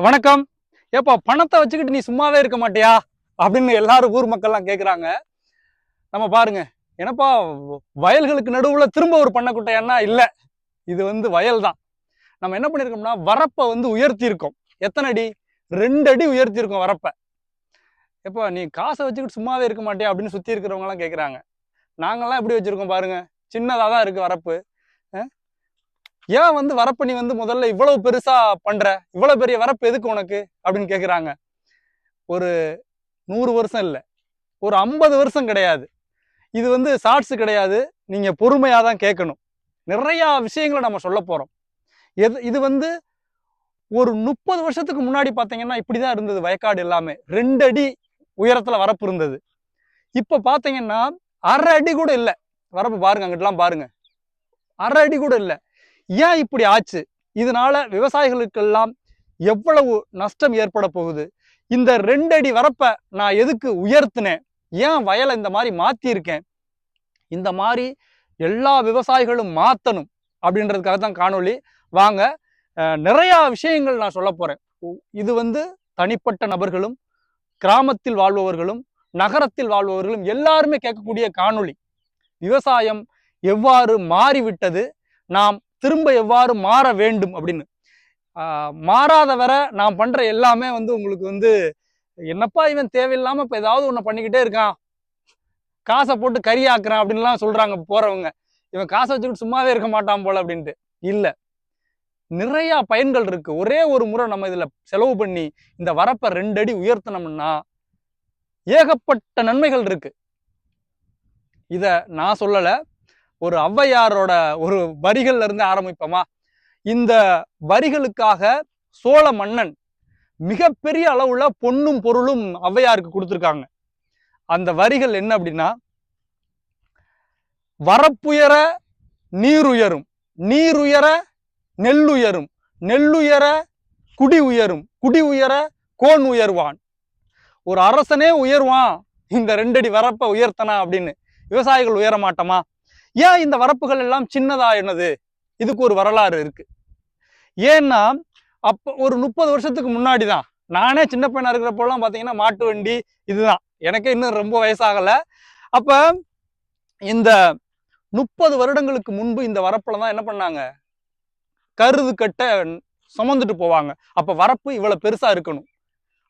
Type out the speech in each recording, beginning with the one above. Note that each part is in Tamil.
வணக்கம். ஏப்பா பணத்தை வச்சுக்கிட்டு நீ சும்மாவே இருக்க மாட்டியா? அப்படின்னு எல்லாரும் ஊர் மக்கள்லாம் கேட்குறாங்க நம்ம பாருங்க. என்னப்பா வயல்களுக்கு நடுவில் திரும்ப ஒரு பண்ணக்குட்டையானா இல்லை. இது வந்து வயல் தான். நம்ம என்ன பண்ணியிருக்கோம்னா வரப்பை வந்து உயர்த்தி இருக்கோம் எத்தனை அடி? ரெண்டு அடி உயர்த்தி இருக்கோம் வரப்பை. எப்போ நீ காசை வச்சுக்கிட்டு சும்மாவே இருக்க மாட்டியா? அப்படின்னு சுற்றி இருக்கிறவங்கலாம் கேட்குறாங்க நாங்கள்லாம் எப்படி வச்சுருக்கோம் பாருங்க. சின்னதாக தான் இருக்குது வரப்பு. ஏன் வந்து வரப்பு நீ வந்து முதல்ல இவ்வளவு பெருசா பண்ற? இவ்வளவு பெரிய வரப்பு எதுக்கு உனக்கு? அப்படின்னு கேக்குறாங்க. ஒரு நூறு வருஷம் இல்லை. ஒரு ஐம்பது வருஷம் கிடையாது. இது வந்து ஷார்ட்ஸ் கிடையாது. நீங்க பொறுமையா தான் கேட்கணும் நிறைய விஷயங்களை நம்ம சொல்ல போறோம். எது இது வந்து ஒரு முப்பது வருஷத்துக்கு முன்னாடி பார்த்தீங்கன்னா இப்படிதான் இருந்தது. வயக்காடு எல்லாமே. ரெண்டு அடி உயரத்துல வரப்பு இருந்தது. இப்ப பாத்தீங்கன்னா அரை அடி கூட இல்லை. வரப்பு பாருங்க அங்கிட்டலாம் பாருங்க. அரை அடி கூட இல்லை. ஏன் இப்படி ஆச்சு? இதனால விவசாயிகளுக்கெல்லாம் எவ்வளவு நஷ்டம் ஏற்பட போகுது? இந்த ரெண்டடி வரப்ப நான் எதுக்கு உயர்த்தினேன்? ஏன் வயலை இந்த மாதிரி மாத்தியிருக்கேன்? இந்த மாதிரி எல்லா விவசாயிகளும் மாத்தணும் அப்படின்றதுக்காக தான் காணொளி. வாங்க நிறையா விஷயங்கள் நான் சொல்ல போறேன். இது வந்து தனிப்பட்ட நபர்களும் கிராமத்தில் வாழ்பவர்களும் நகரத்தில் வாழ்பவர்களும் எல்லாருமே கேட்கக்கூடிய காணொளி. விவசாயம் எவ்வாறு மாறிவிட்டது? நாம் திரும்ப எவ்வாறு மாற வேண்டும் அப்படின்னு. ஆஹ் மாறாத வரை நான் பண்ற எல்லாமே வந்து உங்களுக்கு வந்து என்னப்பா இவன் தேவையில்லாம இப்ப ஏதாவது ஒண்ணு பண்ணிக்கிட்டே இருக்கான். காசை போட்டு கறி ஆக்குறான் அப்படின்லாம் சொல்றாங்க போறவங்க. இவன் காசை வச்சுக்கிட்டு சும்மாவே இருக்க மாட்டான் போல அப்படின்ட்டு. இல்ல. நிறைய பயன்கள் இருக்கு. ஒரே ஒரு முறை நம்ம இதுல செலவு பண்ணி இந்த வரப்பை ரெண்டு அடி உயர்த்தினோம்னா ஏகப்பட்ட நன்மைகள் இருக்கு. இத நான் சொல்லலை. ஒரு ஔவையாரோட ஒரு வரிகள்ல இருந்து ஆரம்பிப்போமா? இந்த வரிகளுக்காக சோழ மன்னன் மிகப்பெரிய அளவுல பொன்னும் பொருளும் ஔவையாருக்கு கொடுத்துருக்காங்க. அந்த வரிகள் என்ன அப்படின்னா வரப்புயர நீருயரும் நீருயர நெல்லுயரும் நெல்லுயர குடி உயரும் குடி உயர கோன் உயர்வான். ஒரு அரசனே உயர்வான் இந்த ரெண்டடி வரப்பை உயர்த்தனா அப்படின்னு விவசாயிகள் உயர மாட்டோமா ஏன் இந்த வரப்புகள் எல்லாம் சின்னதாயினது என்னது? இதுக்கு ஒரு வரலாறு இருக்கு. ஏன்னா அப்போ ஒரு முப்பது வருஷத்துக்கு முன்னாடி தான் நானே சின்ன பையனா இருக்கிறப்போலாம் பார்த்தீங்கன்னா மாட்டு வண்டி இதுதான். எனக்கே இன்னும் ரொம்ப வயசாகலை. அப்போ இந்த முப்பது வருடங்களுக்கு முன்பு இந்த வரப்புல தான் என்ன பண்ணாங்க? கருது கட்ட சுமந்துட்டு போவாங்க. அப்போ வரப்பு இவ்வளோ பெருசாக இருக்கணும்.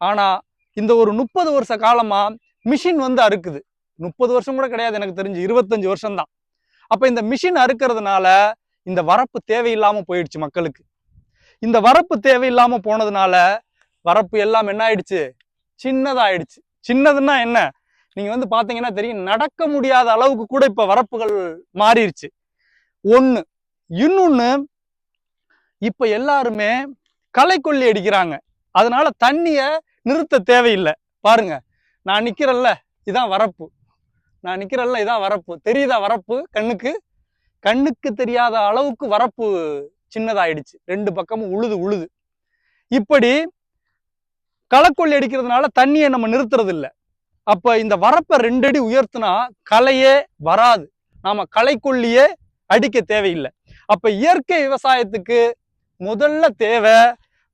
ஆனால் இந்த ஒரு முப்பது வருஷ காலமாக மிஷின் வந்து அறுக்குது. முப்பது வருஷம் கூட கிடையாது எனக்கு தெரிஞ்சு. இருபத்தஞ்சு வருஷம்தான். அப்ப இந்த மிஷின் அறுக்கிறதுனால இந்த வரப்பு தேவையில்லாம போயிடுச்சு மக்களுக்கு. இந்த வரப்பு தேவையில்லாம போனதுனால வரப்பு எல்லாம் என்ன ஆயிடுச்சு? சின்னதாயிடுச்சு. சின்னதுன்னா என்ன? நீங்க வந்து பாத்தீங்கன்னா தெரியும் நடக்க முடியாத அளவுக்கு கூட இப்ப வரப்புகள் மாறிடுச்சு ஒண்ணு. இன்னொன்னு இப்ப எல்லாருமே களை கொல்லி அடிக்கிறாங்க. அதனால தண்ணிய நிறுத்த தேவையில்லை. பாருங்க. நான் நிக்கிறேன்ல. இதான் வரப்பு. நான் நிற்கிறல்ல இதான் வரப்பு. தெரியுதா வரப்பு? கண்ணுக்கு? கண்ணுக்கு தெரியாத அளவுக்கு வரப்பு சின்னதாயிடுச்சு. ரெண்டு பக்கமும் உழுது உழுது. இப்படி களக்கொல்லி அடிக்கிறதுனால தண்ணியை நம்ம நிறுத்துறது இல்ல அப்ப இந்த வரப்பை ரெண்டு அடி உயர்த்தினா களையே வராது. நாம களைக்கொல்லியே அடிக்க தேவையில்லை. அப்ப இயற்கை விவசாயத்துக்கு முதல்ல தேவை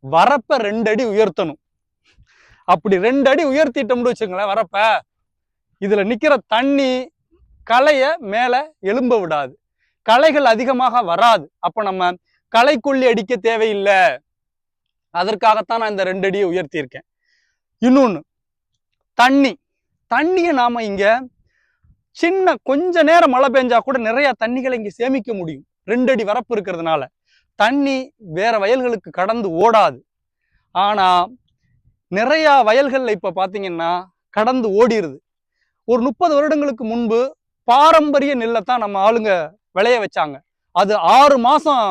வரப்பை ரெண்டு அடி உயர்த்தணும். அப்படி ரெண்டு அடி உயர்த்திட்டோம்னு வச்சுங்களேன் வரப்ப. இதில் நிற்கிற தண்ணி களையை மேலே எழும்ப விடாது. களைகள் அதிகமாக வராது. அப்போ நம்ம களைக்கொல்லி அடிக்க தேவையில்லை. அதற்காகத்தான் நான் இந்த ரெண்டு அடியை உயர்த்தியிருக்கேன். இன்னொன்று தண்ணி. தண்ணியை நாம் இங்கே சின்ன கொஞ்ச நேரம் மழை பெஞ்சா கூட நிறைய தண்ணிகளை இங்கே சேமிக்க முடியும். ரெண்டு அடி வரப்பு இருக்கிறதுனால. தண்ணி வேற வயல்களுக்கு கடந்து ஓடாது. ஆனால் நிறையா வயல்களில் இப்போ பார்த்தீங்கன்னா கடந்து ஓடிடுது ஒரு முப்பது வருடங்களுக்கு முன்பு பாரம்பரிய நெல்லைத்தான் நம்ம ஆளுங்க விளைய வச்சாங்க. அது ஆறு மாசம்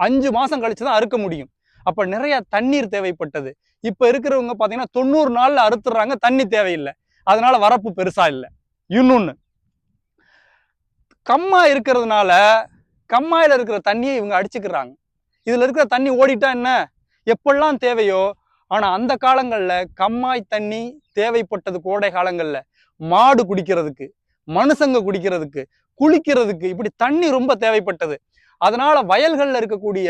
அஞ்சு மாசம் கழிச்சு தான் அறுக்க முடியும். அப்ப நிறைய தண்ணீர் தேவைப்பட்டது. இப்ப இருக்கிறவங்க பார்த்தீங்கன்னா தொண்ணூறு நாள்ல அறுத்துடுறாங்க தண்ணி தேவையில்லை. அதனால வரப்பு பெருசா இல்லை. இன்னொன்னு கம்மா இருக்கிறதுனால கம்மாயில் இருக்கிற தண்ணியை இவங்க அடிச்சுக்கிறாங்க. இதுல இருக்கிற தண்ணி ஓடிட்டா என்ன? எப்பெல்லாம் தேவையோ ஆனா அந்த காலங்களில் கம்மாய் தண்ணி தேவைப்பட்டது கோடை காலங்களில். மாடு குடிக்கிறதுக்கு மனுஷங்க குடிக்கிறதுக்கு குளிக்கிறதுக்கு இப்படி தண்ணி ரொம்ப தேவைப்பட்டது. அதனால வயல்கள்ல இருக்கக்கூடிய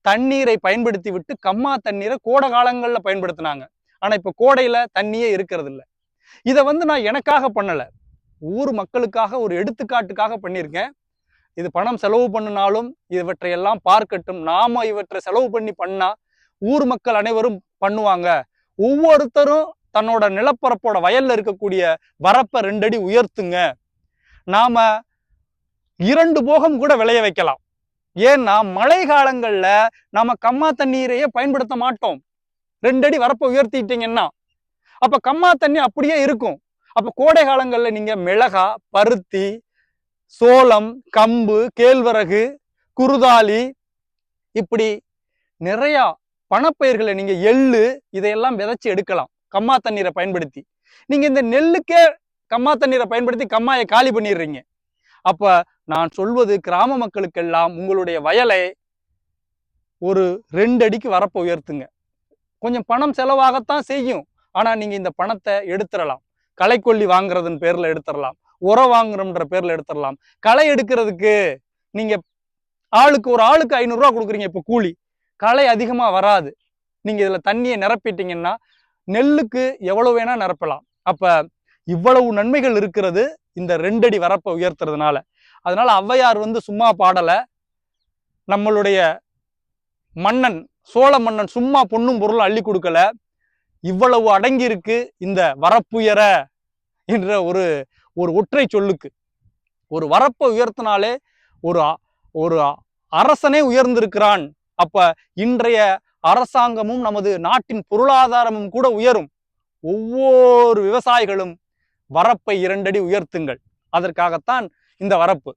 தண்ணீரை பயன்படுத்தி விட்டு கம்மா தண்ணீரை கோடை காலங்களில் பயன்படுத்தினாங்க. ஆனா இப்ப கோடையில தண்ணியே இருக்கிறது இல்லை இதை வந்து நான் எனக்காக பண்ணலை. ஊர் மக்களுக்காக ஒரு எடுத்துக்காட்டுக்காக பண்ணியிருக்கேன். இது பணம் செலவு பண்ணினாலும் இவற்றை எல்லாம் பார்க்கட்டும். நாம இவற்றை செலவு பண்ணி பண்ணா ஊர் மக்கள் அனைவரும் பண்ணுவாங்க. ஒவ்வொருத்தரும் தன்னோட நிலப்பரப்போட வயல்ல இருக்கக்கூடிய வரப்பை ரெண்டடி உயர்த்துங்க. நாம இரண்டு போகம் கூட விளைய வைக்கலாம். ஏன்னா மழை காலங்கள்ல நாம கம்மா தண்ணீரையே பயன்படுத்த மாட்டோம். ரெண்டடி வரப்பை உயர்த்திட்டீங்கன்னா அப்ப கம்மா தண்ணி அப்படியே இருக்கும். அப்ப கோடை காலங்கள்ல நீங்க மிளகா பருத்தி சோளம் கம்பு கேழ்வரகு குருதாலி இப்படி நிறைய பணப்பயிர்களை நீங்க எள்ளு இதையெல்லாம் விதைச்சு எடுக்கலாம். கம்மா தண்ணீரை பயன்படுத்தி. நீங்க இந்த நெல்லுக்கே கம்மா தண்ணீரை பயன்படுத்தி கம்மாயை காலி பண்ணிடுறீங்க. அப்ப நான் சொல்வது கிராம மக்களுக்கெல்லாம் உங்களுடைய வயலை ஒரு ரெண்டு அடிக்கு வரப்ப உயர்த்துங்க. கொஞ்சம் பணம் செலவாகத்தான் செய்யும். ஆனா நீங்க இந்த பணத்தை எடுத்துடலாம் களைக்கொல்லி வாங்குறதுன்னு பேர்ல எடுத்துடலாம் உரம் வாங்குறோம்ன்ற பேர்ல எடுத்துடலாம் களை எடுக்கிறதுக்கு நீங்க ஆளுக்கு ஒரு ஆளுக்கு ஐநூறுரூவா கொடுக்குறீங்க இப்ப கூலி. களை அதிகமா வராது. நீங்க இதுல தண்ணியை நிரப்பிட்டீங்கன்னா நெல்லுக்கு எவ்வளவு வேணா நிரப்பலாம். அப்ப இவ்வளவு நன்மைகள் இருக்கிறது இந்த ரெண்டடி வரப்பை உயர்த்துறதுனால. அதனால ஔவையார் வந்து சும்மா பாடல. நம்மளுடைய மன்னன் சோழ மன்னன் சும்மா பொண்ணும் பொருளும் அள்ளி கொடுக்கல. இவ்வளவு அடங்கி இருக்கு இந்த வரப்புயர என்ற ஒரு ஒரு ஒற்றை சொல்லுக்கு. ஒரு வரப்பை உயர்த்தினாலே ஒரு ஒரு அரசனே உயர்ந்திருக்கிறான். அப்ப இன்றைய அரசாங்கமும் நமது நாட்டின் பொருளாதாரமும் கூட உயரும். ஒவ்வொரு விவசாயிகளும் வரப்பை இரண்டடி உயர்த்துங்கள். அதற்காகத்தான் இந்த வரப்பு.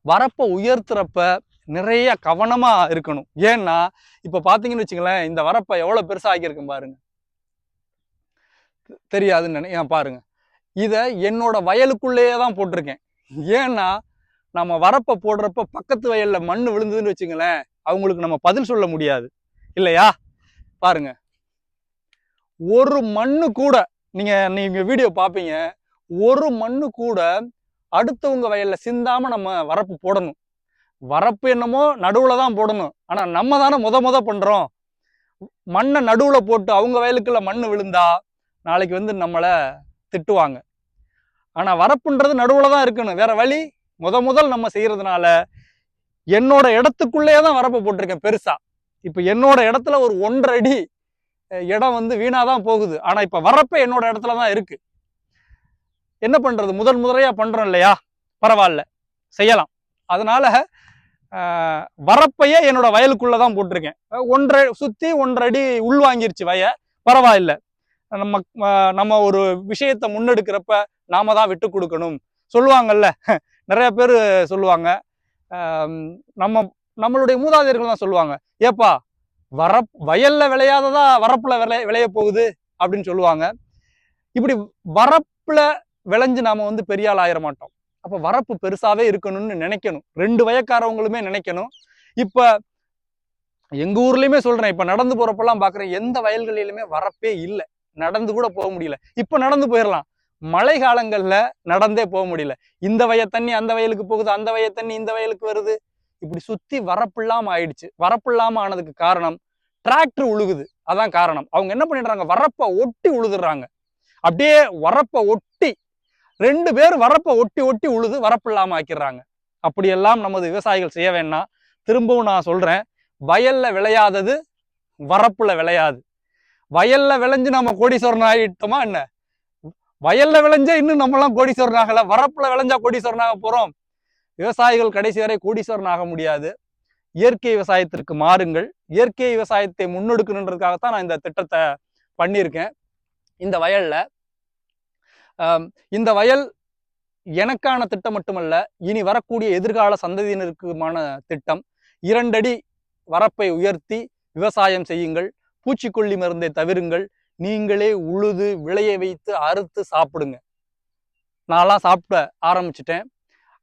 வரப்பை உயர்த்துறப்ப நிறைய கவனமா இருக்கணும். ஏன்னா இப்ப பாத்தீங்கன்னு வச்சுங்களேன் இந்த வரப்பை எவ்வளவு பெருசா ஆக்கியிருக்கும் பாருங்க. தெரியாதுன்னு நினை பாருங்க. இதை என்னோட வயலுக்குள்ளேயே தான் போட்டிருக்கேன். ஏன்னா நம்ம வரப்பை போடுறப்ப பக்கத்து வயல்ல மண் விழுந்ததுன்னு வச்சுங்களேன் அவங்களுக்கு நம்ம பதில் சொல்ல முடியாது. இல்லையா? பாருங்க. ஒரு மண்ணு கூட நீங்க நீங்க வீடியோ பார்ப்பீங்க ஒரு மண்ணு கூட அடுத்தவங்க வயல்ல சிந்தாம நம்ம வரப்பு போடணும். வரப்பு என்னமோ நடுவுல தான் போடணும். ஆனா நம்ம தானே முத முத பண்றோம். மண்ணை நடுவுல போட்டு அவங்க வயலுக்குள்ள மண் விழுந்தா நாளைக்கு வந்து நம்மளை திட்டுவாங்க. ஆனா வரப்புன்றது நடுவுல தான் இருக்கணும். வேற வழி முத முதல் நம்ம செய்யறதுனால என்னோட இடத்துக்குள்ளேயே தான் வரப்பு போட்டிருக்கேன் பெருசா. இப்போ என்னோட இடத்துல ஒரு ஒன்றரை அடி இடம் வந்து வீணாக தான் போகுது. ஆனால் இப்போ வரப்ப என்னோட இடத்துல தான் இருக்குது என்ன பண்ணுறது முதல் முதலையாக பண்ணுறோம் இல்லையா? பரவாயில்ல. செய்யலாம். அதனால் வரப்பையே என்னோட வயலுக்குள்ளே தான் போட்டிருக்கேன். ஒன்றை ஒன்றரை சுத்தி ஒன்றரை அடி உள்வாங்கிருச்சு வய. பரவாயில்ல. நம்ம நம்ம ஒரு விஷயத்தை முன்னெடுக்கிறப்ப நாம தான் விட்டு கொடுக்கணும். சொல்லுவாங்கல்ல நிறைய பேர் சொல்லுவாங்க நம்ம நம்மளுடைய மூதாதையர்கள் தான் சொல்லுவாங்க. ஏப்பா வரப் வயல்ல விளையாததா வரப்புல விளைய விளைய போகுது அப்படின்னு சொல்லுவாங்க. இப்படி வரப்புல விளைஞ்சு நாம வந்து பெரிய ஆள் ஆயிர மாட்டோம். அப்ப வரப்பு பெருசாவே இருக்கணும்னு நினைக்கணும். ரெண்டு வயக்காரவங்களுமே நினைக்கணும். இப்ப எங்க ஊர்லயுமே சொல்றேன் இப்ப நடந்து போறப்பெல்லாம் பாக்குறேன் எந்த வயல்களிலுமே வரப்பே இல்லை. நடந்து கூட போக முடியல. இப்ப நடந்து போயிடலாம் மழை காலங்கள்ல நடந்தே போக முடியல. இந்த வய தண்ணி அந்த வயலுக்கு போகுது அந்த வய தண்ணி இந்த வயலுக்கு வருது. இப்படி சுத்தி வரப்பில்லாம ஆயிடுச்சு. வரப்பில்லாம ஆனதுக்கு காரணம் டிராக்டர் உழுகுது. அதான் காரணம். அவங்க என்ன பண்ணிடுறாங்க? வரப்பை ஒட்டி உழுதுறாங்க. அப்படியே வரப்பை ஒட்டி ரெண்டு பேர் வரப்பை ஒட்டி ஒட்டி உழுது வரப்பில்லாம ஆக்கிடுறாங்க. அப்படியெல்லாம் நமது விவசாயிகள் செய்ய வேண்டாம் திரும்பவும் நான் சொல்றேன் வயல்ல விளையாதது வரப்புல விளையாது. வயல்ல விளைஞ்சு நம்ம கோடீஸ்வரன் ஆகிட்டோமா என்ன? வயல்ல விளைஞ்சா இன்னும் நம்மலாம் கோடீஸ்வரன் ஆகல வரப்புல விளைஞ்சா கோடீஸ்வரன் ஆக போறோம். விவசாயிகள் கடைசி வரை கோடீஸ்வரன் ஆக முடியாது. இயற்கை விவசாயத்திற்கு மாறுங்கள். இயற்கை விவசாயத்தை முன்னெடுக்கணுன்றதுக்காகத்தான் நான் இந்த திட்டத்தை பண்ணியிருக்கேன். இந்த வயல்ல இந்த வயல் எனக்கான திட்டம் மட்டுமல்ல இனி வரக்கூடிய எதிர்கால சந்ததியினருக்குமான திட்டம். இரண்டடி வரப்பை உயர்த்தி விவசாயம் செய்யுங்கள். பூச்சிக்கொல்லி மருந்தை தவிருங்கள். நீங்களே உழுது விளைய வைத்து அறுத்து சாப்பிடுங்க. நான்லாம் சாப்பிட ஆரம்பிச்சிட்டேன்.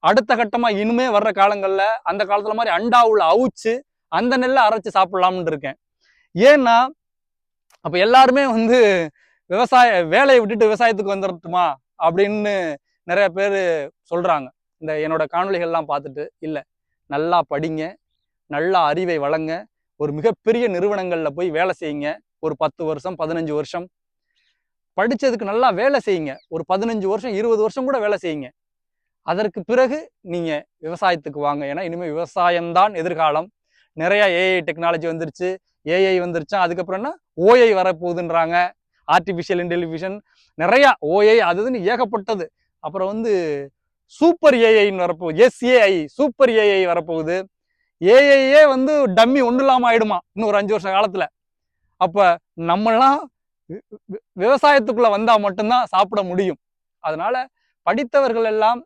அடுத்த கட்டமா இனிமே வர்ற காலங்கள்ல அந்த காலத்துல மாதிரி அண்டாவுல அவிச்சு அந்த நெல்லை அரைச்சு சாப்பிடலாம்னு இருக்கேன். ஏன்னா அப்ப எல்லாருமே வந்து விவசாய வேலையை விட்டுட்டு விவசாயத்துக்கு வந்துடட்டுமா அப்படின்னு நிறைய பேர் சொல்றாங்க. இந்த என்னோட காணொளிகள்லாம் பார்த்துட்டு இல்லை. நல்லா படிங்க நல்லா அறிவை வழங்க ஒரு மிகப்பெரிய நிறுவனங்களில் போய் வேலை செய்யுங்க. ஒரு பத்து வருஷம் பதினஞ்சு வருஷம். படித்ததுக்கு நல்லா வேலை செய்யுங்க. ஒரு பதினஞ்சு வருஷம் இருபது வருஷம் கூட வேலை செய்யுங்க. அதற்கு பிறகு நீங்கள் விவசாயத்துக்கு வாங்க. ஏன்னா இனிமேல் விவசாயம்தான் எதிர்காலம். நிறையா ஏஐ டெக்னாலஜி வந்துருச்சு. ஏஐ வந்துருச்சா? அதுக்கப்புறம் என்ன? ஓஐ வரப்போகுதுன்றாங்க. ஆர்டிஃபிஷியல் இன்டெலிவிஷன் நிறையா ஓஐ அதுன்னு ஏகப்பட்டது. அப்புறம் வந்து சூப்பர் ஏஐன்னு வரப்போகுது எஸ்ஏஐ சூப்பர் ஏஐ வரப்போகுது. ஏஐயே வந்து டம்மி ஒன்றும் இல்லாமல் ஆயிடுமா? இன்னும் ஒரு அஞ்சு வருஷம் காலத்தில். அப்போ நம்மளாம் வி- வந்தால் மட்டும்தான் சாப்பிட முடியும். அதனால் படித்தவர்கள் எல்லாம்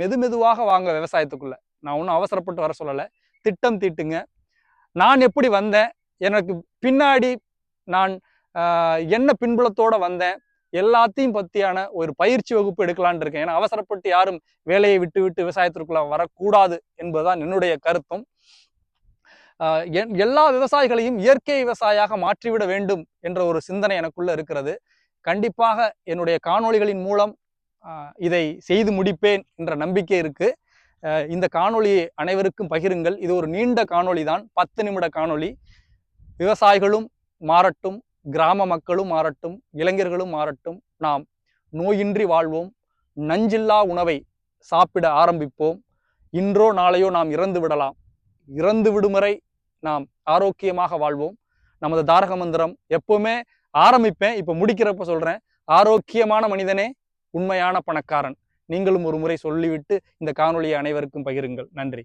மெது மெதுவாக வாங்க விவசாயத்துக்குள்ள. நான் ஒன்றும் அவசரப்பட்டு வர சொல்லலை. திட்டம் தீட்டுங்க. நான் எப்படி வந்தேன்? எனக்கு பின்னாடி நான் ஆஹ், என்ன பின்புலத்தோட வந்தேன்? எல்லாத்தையும் பத்தியான ஒரு பயிற்சி வகுப்பு எடுக்கலாம்னு இருக்கேன். ஏன்னா அவசரப்பட்டு யாரும் வேலையை விட்டு விட்டு விவசாயத்திற்குள்ள வரக்கூடாது என்பதுதான் என்னுடைய கருத்தும். ஆஹ், என்- எல்லா விவசாயிகளையும் இயற்கை விவசாயியாக மாற்றிவிட வேண்டும் என்ற ஒரு சிந்தனை எனக்குள்ள இருக்கிறது. கண்டிப்பாக என்னுடைய காணொளிகளின் மூலம் இதை செய்து முடிப்பேன் என்ற நம்பிக்கை இருக்குது இந்த காணொளியை அனைவருக்கும் பகிருங்கள். இது ஒரு நீண்ட காணொளி தான். பத்து நிமிட காணொளி. விவசாயிகளும் மாறட்டும் கிராம மக்களும் மாறட்டும் இளைஞர்களும் மாறட்டும். நாம் நோயின்றி வாழ்வோம். நஞ்சில்லா உணவை சாப்பிட ஆரம்பிப்போம். இன்றோ நாளையோ நாம் இறந்து விடலாம். இறந்து விடும் வரை நாம் ஆரோக்கியமாக வாழ்வோம். நமது தாரக மந்திரம் எப்பவுமே ஆரம்பிப்பேன். இப்போ முடிக்கிறப்ப சொல்கிறேன் ஆரோக்கியமான மனிதனே உண்மையான பணக்காரன். நீங்களும் ஒரு முறை சொல்லிவிட்டு இந்த காணொலியை அனைவருக்கும் பகிருங்கள். நன்றி.